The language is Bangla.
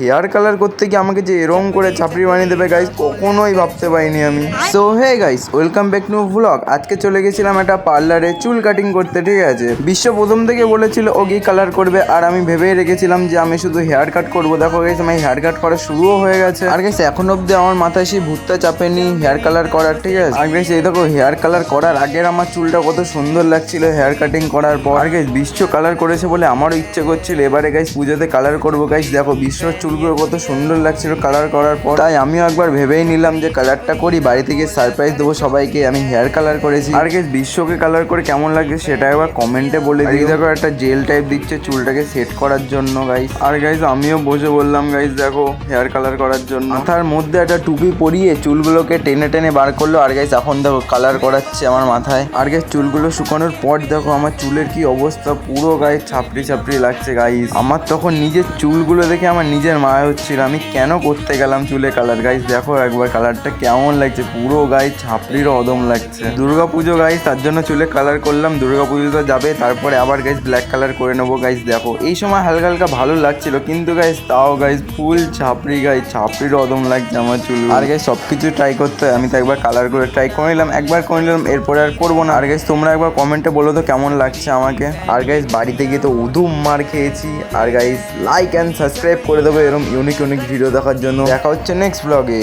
হেয়ার কালার করতে গিয়ে আমাকে যে এরম করে চাপড়ি বানিয়ে দেবে গাইস কখনোই ভাবতে পারিনি আমি। So hey guys welcome back to vlog আজকে চলে গেছিলাম একটা পার্লারে চুল কাটিং করতে, ঠিক আছে? বিশ্ব প্রথম থেকে বলেছিল ও গিয়ে কালার করবে। আর আমি ভেবেই রেখেছিলাম যে আমি শুধু হেয়ার কাট করব। দেখো গাইস আমার হেয়ার কাট করা শুরুও হয়ে গেছে। আর গাইস এখন অব্দি আমার মাথায় সেই ভূতটা চাপেনি হেয়ার কালার করার, ঠিক আছে? আর গাইস এই দেখো হেয়ার কালার করার আগের আমার চুলটা কত সুন্দর লাগছিল হেয়ার কাটিং করার পর। আর গাইস বিশ্ব কালার করেছে বলে আমারও ইচ্ছে করছিল। এবারে গাইস পুজোতে কালার করব গাইস দেখো বিশ্বর চুলগুলো কত সুন্দর লাগছিল কালার করার পর। তাই আমিও একবার ভেবেই নিলাম যে কালারটা করি বাড়িতে গিয়ে সারপ্রাইজ দেবো সবাইকে। আমি হেয়ার কালার করেছি। আর গাইস বিশ্বকে কালার করে কেমন লাগছে সেটা একবার কমেন্টে বলে দিই দেখো একটা জেল টাইপ দিচ্ছে চুলটাকে সেট করার জন্য গাইস আর গাইস আমিও বসে বললাম গাইস দেখো হেয়ার কালার করার জন্য। মাথার মধ্যে একটা টুপি পরিয়ে চুলগুলোকে টেনে টেনে বার করল। আর গাইস এখন দেখো কালার করাচ্ছে আমার মাথায়। আর গাইস চুলগুলো শুকানোর পর দেখো আমার চুলের কি অবস্থা পুরো গায়ে ছাপড়ি ছাপড়ি লাগছে গাইস আমার তখন নিজের চুলগুলো দেখে আমার নিজের মায়া হচ্ছিল, আমি কেন করতে গেলাম চুলে কালার গাইস দেখো একবার কালারটা কেমন লাগছে, পুরো গায়ে ছাপড়িরও অদম লাগছে। দুর্গা পুজো গাইস তার জন্য চুলে কালার করলাম দুর্গা পুজো তো যাবে, তারপরে আবার গাইস ব্ল্যাক কালার করে নেব। গাইস দেখো, এই সময় হালকা হালকা ভালো লাগছিল, কিন্তু গাইস তাও গাইস ফুল ছাপড়ি গাইস ছাপড়ির অদম লাগছে আমার চুল। আর গাইস সব কিছু ট্রাই করতে হয়। আমি তো একবার কালার করে ট্রাই করে নিলাম, একবার করে নিলাম, এরপরে আর করব না। আর গাইস তোমরা একবার কমেন্টে বলো তো কেমন লাগছে আমাকে। আর গাইস বাড়িতে গিয়ে তো উদুম মার খেয়েছি। আর গাইস লাইক অ্যান্ড সাবস্ক্রাইব করে দেবো এরকম ইউনিক ইউনিক ভিডিও দেখার জন্য। দেখা হচ্ছে নেক্সট ব্লগে